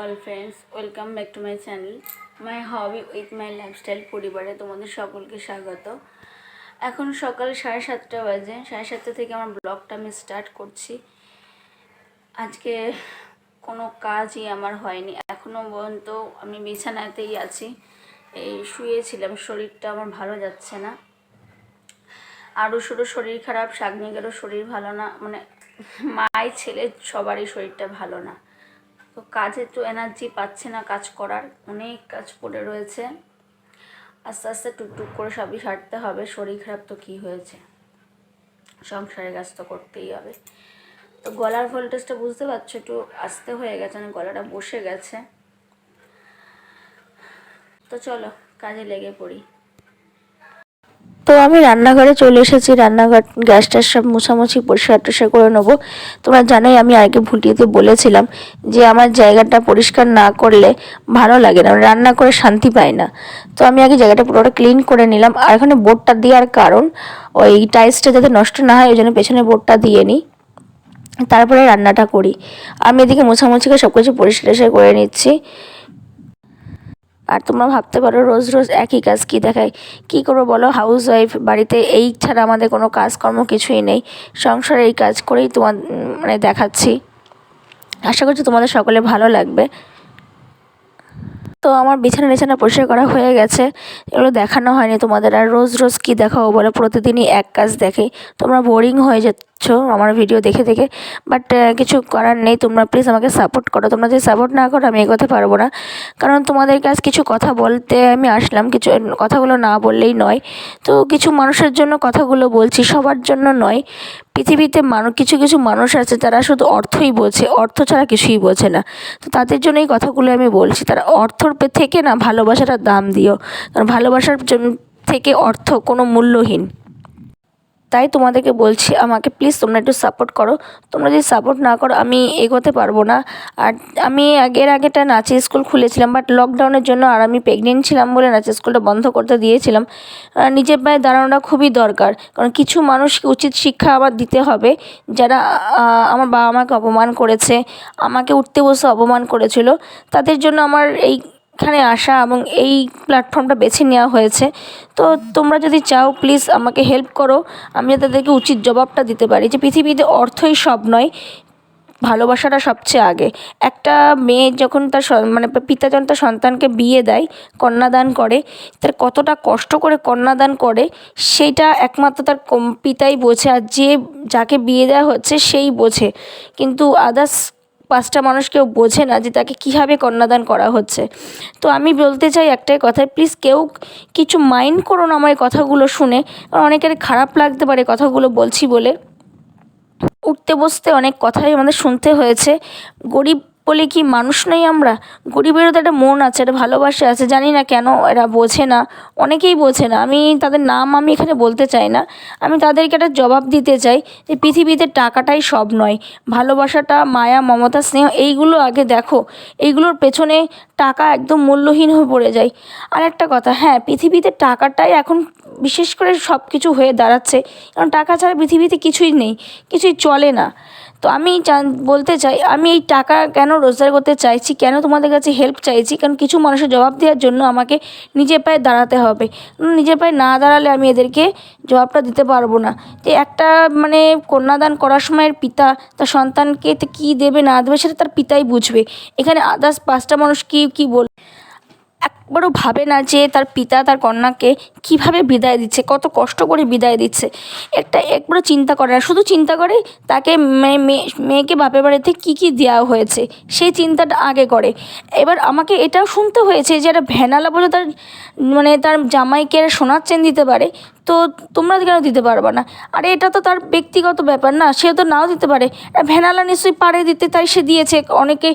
All friends welcome back to my channel my hobby with my lifestyle পরিবারে তোমাদের সকলকে স্বাগত। এখন সকাল সাড়ে সাতটা বাজে। সাড়ে সাতটা থেকে আমার ব্লগটা আমি স্টার্ট করছি। আজকে কোনো কাজই আমার হয়নি। এখনও পর্যন্ত আমি বিছানাতেই আছি। এই শুয়েছিলাম, শরীরটা আমার ভালো যাচ্ছে না। আরও শুধু শরীর খারাপ শাগনিকেরও শরীর ভালো না। মানে মাই ছেলে সবারই শরীরটা ভালো না। তো কাজে তো এনার্জি পাচ্ছে না কাজ করার, অনেক কাজ পড়ে রয়েছে। আস্তে আস্তে টুকটুক করে সবই সারতে হবে, শরীর খারাপ তো কী হয়েছে? সংসারের কাজ তো করতেই হবে। তো গলার ভোল্টেজটা বুঝতে পারছ, একটু আস্তে হয়ে গেছে মানে গলাটা বসে গেছে। তো চলো, কাজে লেগে পড়ি। তো আমি রান্নাঘরে চলে এসেছি, রান্নাঘর গ্যাসটা সব মোছামুছি, পরিষ্কার টরিষ্কার করে নেব। তোমরা জানোই আমি আগে ভুটিয়েতে বলেছিলাম যে আমার জায়গাটা পরিষ্কার না করলে ভালো লাগে না রান্না করে শান্তি পাই না। তো আমি আগে জায়গাটা পুরোটা ক্লিন করে নিলাম। আর এখানে বোর্ডটা দেওয়ার কারণ, ওই টাইলসটা যাতে নষ্ট না হয়, ওই জন্য পেছনে বোর্ডটা দিয়ে নিই। তারপরে রান্নাটা করি। আমি এদিকে মোছামুছি করে সব কিছু পরিষ্কার করে নিচ্ছি। আর তোমরা ভাবতে পারো রোজ রোজ একই কাজ কি দেখায়? কি করব বলো? হাউস ওয়াইফ বাড়িতে এই ছাড়া আমাদের কোনো কাজকর্ম কিছুই নেই। সংসারে এই কাজ করেই তোমার মানে দেখাচ্ছি। আশা করছি তোমাদের সকলে ভালো লাগবে। তো আমার বিছানা বিছানা পরিষ্কার করা হয়ে গেছে। এগুলো দেখানো হয়নি তোমাদের। আর রোজ রোজ কি দেখাবো বলো? প্রতিদিনই এক কাজ দেখে। তোমরা বোরিং হয়ে যাচ্ছ আমার ভিডিও দেখে দেখে বাট কিছু করার নেই, তোমরা প্লিজ আমাকে সাপোর্ট করো। তোমরা যদি সাপোর্ট না করো, আমি এগোতে পারব না। কারণ তোমাদের কাছে কিছু কথা বলতে আমি আসলাম, কিছু কথাগুলো না বললেই নয়। তো কিছু মানুষের জন্য কথাগুলো বলছি, সবার জন্য নয়। পৃথিবীতে মানুষ কিছু কিছু মানুষ আছে, তারা শুধু অর্থই বোঝে, অর্থ ছাড়া কিছুই বোঝে না। তো তাদের জন্য এই কথাগুলো আমি বলছি, তারা অর্থর থেকে না ভালোবাসাটার দাম দিও। কারণ ভালোবাসার জন্য থেকে অর্থ কোনো মূল্যহীন। তাই তোমাদেরকে বলছি, আমাকে প্লিজ তোমরা একটু সাপোর্ট করো। তোমরা যদি সাপোর্ট না করো, আমি এগোতে পারব না। আর আমি আগের আগেটা নাচের স্কুল খুলেছিলাম বাট লকডাউনের জন্য আর আমি প্রেগনেন্ট ছিলাম বলে নাচের স্কুলটা বন্ধ করতে দিয়েছিলাম। নিজের পায়ে দাঁড়ানোটা খুবই দরকার, কারণ কিছু মানুষকে উচিত শিক্ষা আবার দিতে হবে, যারা আমার বাবা মাকে অপমান করেছে, আমাকে উঠতে বসে অপমান করেছিল। তাদের জন্য আমার এই এখানে আসা এবং এই প্ল্যাটফর্মটা বেছে নেওয়া হয়েছে। তো তোমরা যদি চাও প্লিজ আমাকে হেল্প করো। আমি তাদেরকে উচিত জবাবটা দিতে পারি যে পৃথিবীতে অর্থই সব নয়, ভালোবাসাটা সবচেয়ে আগে। একটা মেয়ে যখন তার মানে পিতা যখন তার সন্তানকে বিয়ে দেয়, কন্যাদান করে, তার কতটা কষ্ট করে কন্যাদান করে সেইটা একমাত্র তার পিতাই বোঝে আর যে যাকে বিয়ে দেওয়া হচ্ছে, সেই বোঝে। কিন্তু আদার্স পাঁচটা মানুষ কেউ বোঝে না যে তাকে কীভাবে কন্যাদান করা হচ্ছে। তো আমি বলতে চাই একটাই কথা প্লিজ কেউ কিছু মাইন্ড করো না আমার কথাগুলো শুনে। অনেকের খারাপ লাগতে পারে কথাগুলো বলছি বলে। উঠতে বসতে অনেক কথাই আমাদের শুনতে হয়েছে। গরিব বলে কি মানুষ নই আমরা? গরিবেরও তো একটা মন আছে, একটা ভালোবাসা আছে, জানি না কেন এরা বোঝে না। অনেকেই বোঝে না। আমি তাদের নাম আমি এখানে বলতে চাই না। আমি তাদেরকে একটা জবাব দিতে চাই যে পৃথিবীতে টাকাটাই সব নয়। ভালোবাসাটা, মায়া, মমতা, স্নেহ, এইগুলো আগে দেখো। এইগুলোর পেছনে টাকা একদম মূল্যহীন হয়ে পড়ে যায়। আর একটা কথা হ্যাঁ পৃথিবীতে টাকাটাই এখন বিশেষ করে সব কিছু হয়ে দাঁড়াচ্ছে। কারণ টাকা ছাড়া পৃথিবীতে কিছুই নেই, কিছুই চলে না। তো আমি বলতে চাই, আমি এই টাকা কেন রোজগার করতে চাইছি, কেন তোমাদের কাছে হেল্প চাইছি? কারণ কিছু মানুষের জবাব দেওয়ার জন্য আমাকে নিজের পায়ে দাঁড়াতে হবে। নিজের পায়ে না দাঁড়ালে আমি এদেরকে জবাবটা দিতে পারব না। যে একটা মানে কন্যাদান করার সময়ের পিতা, তার সন্তানকে কী দেবে না দেবে সেটা তার পিতাই বুঝবে। এখানে আদার্স পাঁচটা মানুষ কী কী বল? একবারও ভাবে না যে তার পিতা তার কন্যাকে কীভাবে বিদায় দিচ্ছে, কত কষ্ট করে বিদায় দিচ্ছে। একটা একবারও চিন্তা করে না, শুধু চিন্তা করে তাকে মেয়ে মেয়ে- মেয়েকে বাপের বাড়িতে কী কী দেওয়া হয়েছে, সেই চিন্তাটা আগে করে। এবার আমাকে এটাও শুনতে হয়েছে যে একটা ভ্যানালা বলে তার মানে তার জামাইকে সোনার চেন দিতে পারে তো তোমরা কেন দিতে পারবে না? আরে এটা তো তার ব্যক্তিগত ব্যাপার না সে তো নাও দিতে পারে। ভ্যানালা নিশ্চয়ই পারে দিতে, তাই সে দিয়েছে। অনেকে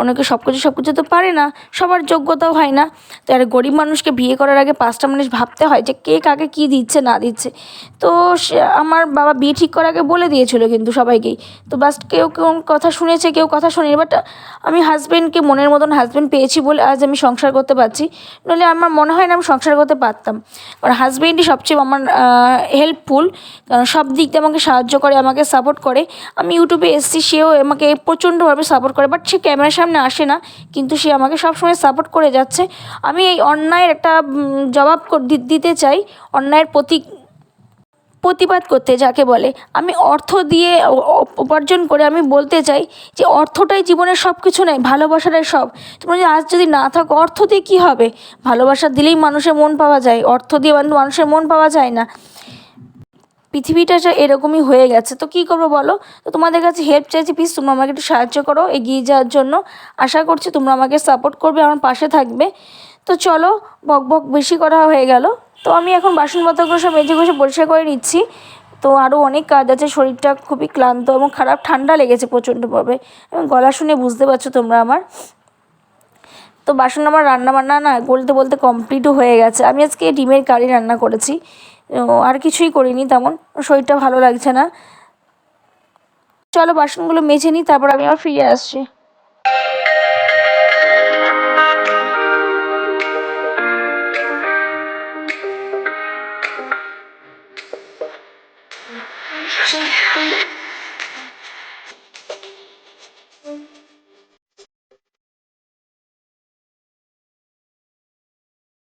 অনেকে সব কিছু সব কিছু তো পারে না, সবার যোগ্যতাও হয় না। তো আর গরিব মানুষকে বিয়ে করার আগে পাঁচটা মানুষ ভাবতে হয় যে কে কাকে কী দিচ্ছে, না দিচ্ছে। তো আমার বাবা বিয়ে ঠিক করার আগে বলে দিয়েছিল কিন্তু সবাইকেই। তো বাস কেউ কেউ কথা শুনেছে, কেউ কথা শোনেনি বাট আমি হাজব্যান্ডকে মনের মতন হাজব্যান্ড পেয়েছি বলে আজ আমি সংসার করতে পারছি। নইলে আমার মনে হয় না আমি সংসার করতে পারতাম। কারণ হাজব্যান্ডই সবচেয়ে আমার হেল্পফুল কারণ সব দিক দিয়ে আমাকে সাহায্য করে, আমাকে সাপোর্ট করে। আমি ইউটিউবে এসছি, সেও আমাকে প্রচণ্ডভাবে সাপোর্ট করে বাট সে ক্যামেরার সামনে আসে না, কিন্তু সে আমাকে সবসময় সাপোর্ট করে যাচ্ছে। আমি এই অন্যায়ের একটা জবাব দিতে চাই, অন্যায়ের প্রতি প্রতিবাদ করতে, যাকে বলে। আমি অর্থ দিয়ে উপার্জন করে আমি বলতে চাই যে, অর্থটাই জীবনের সব কিছু নয়, ভালোবাসাটাই সব। তোমরা যদি আজ যদি না থাকো, অর্থ দিয়ে কী হবে? ভালোবাসা দিলেই মানুষের মন পাওয়া যায়, অর্থ দিয়ে মানু- মানুষের মন পাওয়া যায় না। পৃথিবীটা যা এরকমই হয়ে গেছে, তো কী করব বলো? তো তোমাদের কাছে হেল্প চাইছি প্লিজ তোমরা আমাকে একটু সাহায্য করো, এগিয়ে যাওয়ার জন্য। আশা করছি তোমরা আমাকে সাপোর্ট করবে, আমার পাশে থাকবে। তো চলো, বক বক বেশি করা হয়ে গেল। তো আমি এখন বাসন পত্রগুলো সব মেঝে ঘষে পরিষ্কার করে নিচ্ছি। তো আরও অনেক কাজ আছে, শরীরটা খুবই ক্লান্ত এবং খারাপ, ঠান্ডা লেগেছে প্রচণ্ডভাবে। এবং গলা শুনে বুঝতে পারছ তোমরা আমার। তো বাসন আমার রান্না বান্না না বলতে বলতে কমপ্লিটও হয়ে গেছে। আমি আজকে ডিমের কারি রান্না করেছি। আর কিছুই করিনি তেমন। শরীরটা ভালো লাগছে না। চলো বাসনগুলো মেজে নিই, তারপর আমি আবার ফিরে আসছি।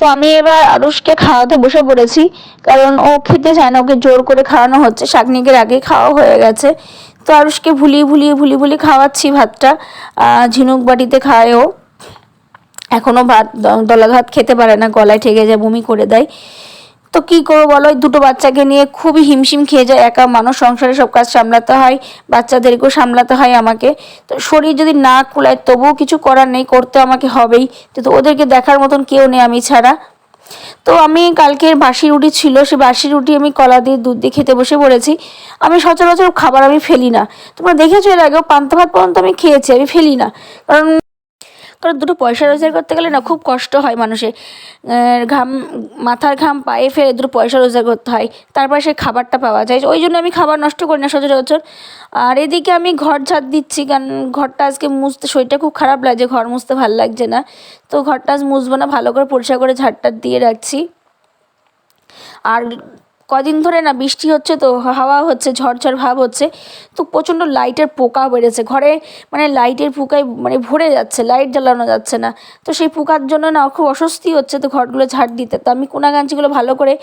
তো আমি এবার আরুষকে খাওয়াতে বসে পড়েছি, কারণ ও খেতে চায় না, ওকে জোর করে খাওয়ানো হচ্ছে, শাকনিকের আগে খাওয়া হয়ে গেছে। তো আরুষকে ভুলিয়ে ভুলিয়ে ভুলি ভুলি খাওয়াচ্ছি ভাতটা ঝিনুক বাটিতে খায় ও। এখনও ভাত, দলা ভাত খেতে পারে না, গলায় ঠেকে যায়, বমি করে দেয়। তো কী করব বলো? ওই দুটো বাচ্চাকে নিয়ে খুবই হিমশিম খেয়ে যায় একা। মানুষ সংসারে সব কাজ সামলাতে হয়, বাচ্চাদেরকেও সামলাতে হয় আমাকে। তো শরীর যদি না কুলায় তবুও কিছু করার নেই, করতে আমাকে হবেই। কিন্তু ওদেরকে দেখার মতন কেউ নেই আমি ছাড়া। তো আমি কালকের বাসি রুটি ছিল, সে বাসি রুটি আমি কলা দিয়ে দুধ দিয়ে খেতে বসে পড়েছি। আমি সচরাচর খাবার আমি ফেলি না। তোমরা দেখেছ এর আগেও পান্তা ভাত পর্যন্ত আমি খেয়েছি, আমি ফেলি না। কারণ কারণ দুটো পয়সা রোজগার করতে গেলে না খুব কষ্ট হয় মানুষের ঘাম, মাথার ঘাম পায়ে ফেলে দুটো পয়সা রোজগার করতে হয়, তারপরে সেই খাবারটা পাওয়া যায়। ওই জন্য আমি খাবার নষ্ট করি না সচরাচর আর এদিকে আমি ঘর ঝাড় দিচ্ছি, কারণ ঘরটা আজকে মুছতে শরীরটা খুব খারাপ লাগছে, ঘর মুছতে ভালো লাগছে না। তো ঘরটা আজ মুছবো না, ভালো করে পরিষ্কার করে ঝাড়টা দিয়ে রাখছি। আর কদিন ধরে না বৃষ্টি হচ্ছে, তো হাওয়া হচ্ছে ঝড়ঝড় ভাব হচ্ছে, তো প্রচণ্ড লাইটের পোকা বেড়েছে। ঘরে মানে লাইটের পোকায় মানে ভরে যাচ্ছে, লাইট জ্বালানো যাচ্ছে না। তো সেই পোকার জন্য না খুব অস্বস্তি হচ্ছে তো ঘরগুলো ঝাড় দিতে। তো আমি কোনাগাঞ্চিগুলো ভালো করে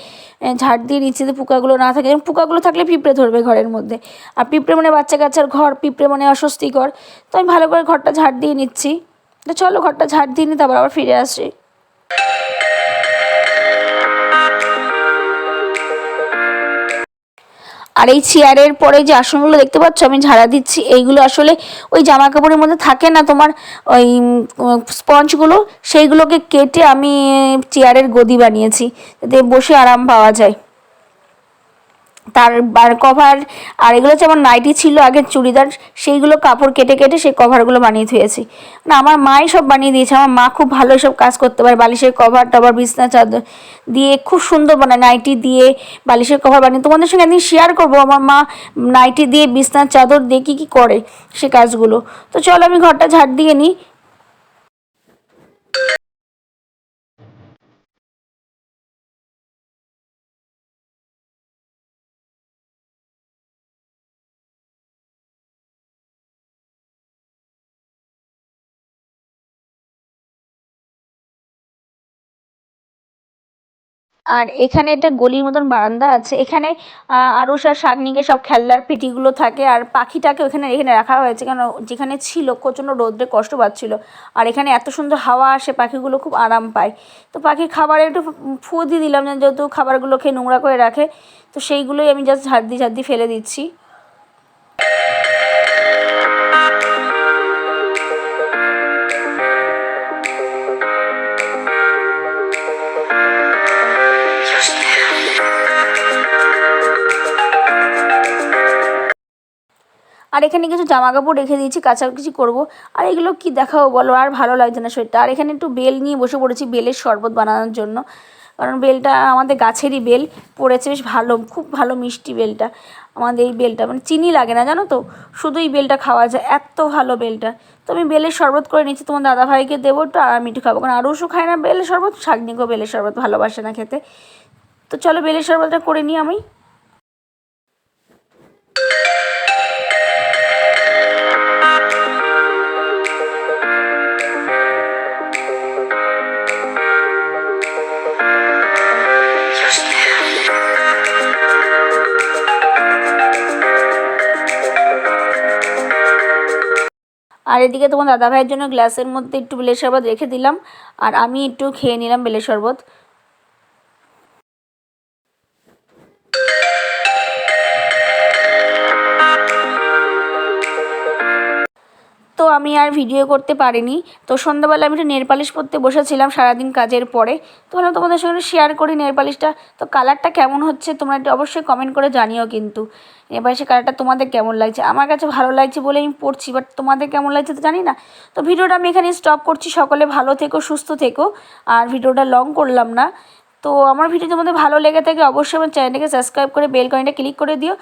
ঝাড় দিয়ে নিচ্ছি যে পোকাগুলো না থাকে, এবং পোকাগুলো থাকলে পিঁপড়ে ধরবে ঘরের মধ্যে। আর পিঁপড়ে মানে বাচ্চা কাচ্চার ঘর, পিঁপড়ে মানে অস্বস্তিকর। তো আমি ভালো করে ঘরটা ঝাড় দিয়ে নিচ্ছি। তো চলো ঘরটা ঝাড় দিয়ে নিই তারপর আবার ফিরে আসছি আর এই চেয়ারের পরে যে আসনগুলো দেখতে পাচ্ছ, আমি ঝাড়া দিচ্ছি। এইগুলো আসলে ওই জামা কাপড়ের মধ্যে থাকে না তোমার, ওই স্পঞ্জগুলো? সেইগুলোকে কেটে আমি চেয়ারের গদি বানিয়েছি, যাতে বসে আরাম পাওয়া যায়। তার কভার আর এগুলো হচ্ছে আমার নাইটি ছিল আগে চুড়িদার, সেইগুলো কাপড় কেটে কেটে সেই কভারগুলো বানিয়ে ধুয়েছি। না, আমার মাই সব বানিয়ে দিয়েছে, আমার মা খুব ভালো সব কাজ করতে পারে, বালিশের কভার টভার বিছনা, চাদর দিয়ে খুব সুন্দর বানায়, নাইটি দিয়ে বালিশের কভার বানিয়ে। তোমাদের সঙ্গে একদিন শেয়ার করব, আমার মা নাইটি দিয়ে বিছনার চাদর দিয়ে কী কী করে সে কাজগুলো। তো চলো আমি ঘরটা ঝাড় দিয়ে নিই আর এখানে একটা গলির মতন বারান্দা আছে। এখানে আরুষার শাগনিকে সব খেলনার পেটিগুলো থাকে আর পাখিটাকে ওখানে এখানে রাখা হয়েছে কেন যেখানে ছিল প্রচণ্ড রোদ্রে কষ্ট পাচ্ছিল। আর এখানে এত সুন্দর হাওয়া আসে, পাখিগুলো খুব আরাম পায়। তো পাখির খাবারে একটু ফু দিয়ে দিলাম যেহেতু খাবারগুলো খেয়ে নোংরা করে রাখে। তো সেইগুলোই আমি জাস্ট ঝাড় দিয়ে ঝাড় দিয়ে ফেলে দিচ্ছি। আর এখানে কিছু জামা কাপড় রেখে দিয়েছি, কাচাকুচি করব। আর এগুলো কি দেখাবো বলো? আর ভালো লাগছে না শরীরটা। আর এখানে একটু বেল নিয়ে বসে পড়েছি, বেলের শরবত বানানোর জন্য। কারণ বেলটা আমাদের গাছেরই বেল, পড়েছে বেশ ভালো, খুব ভালো মিষ্টি বেলটা। আমাদের এই বেলটা মানে চিনি লাগে না, জানো তো? শুধু এই বেলটা খাওয়া যায়, এত ভালো বেলটা। তো আমি বেলের শরবত করে নিচ্ছি তোমার দাদাভাইকে দেবো একটু, আর আমি একটু খাব। কারণ আরুষও খায় না, বেলের শরবত, শাগনিকেও বেলের শরবত ভালোবাসে না খেতে। তো চলো বেলের শরবতটা করে নিই আমি। আর এদিকে তোমার দাদা ভাইয়ের জন্য গ্লাসের মধ্যে একটু বেলের শরবত রেখে দিলাম, আর আমি একটু খেয়ে নিলাম বেলের শরবত। আমি আর ভিডিও করতে পারিনি। তো সন্ধ্যাবেলা আমি একটু নেল পালিশ পরতে বসেছিলাম সারাদিন কাজের পরে। তো ভাবলাম তোমাদের সঙ্গে শেয়ার করি নেল পালিশটা। তো কালারটা কেমন হচ্ছে তোমরা একটু অবশ্যই কমেন্ট করে জানিও কিন্তু। নেল পালিশের কালারটা তোমাদের কেমন লাগছে? আমার কাছে ভালো লাগছে বলে আমি পড়ছি বাট তোমাদের কেমন লাগছে তো জানি না। তো ভিডিওটা আমি এখানে স্টপ করছি। সকলে ভালো থেকো, সুস্থ থেকো। আর ভিডিওটা লং করলাম না। তো আমার ভিডিও তোমাদের ভালো লেগে থাকে অবশ্যই আমার চ্যানেলটাকে সাবস্ক্রাইব করে বেল কয়েনটা ক্লিক করে দিও।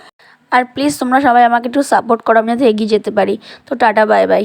আর প্লিজ তোমরা সবাই আমাকে একটু সাপোর্ট করো, আমি যাতে এগিয়ে যেতে পারি। তো টাটা বাই বাই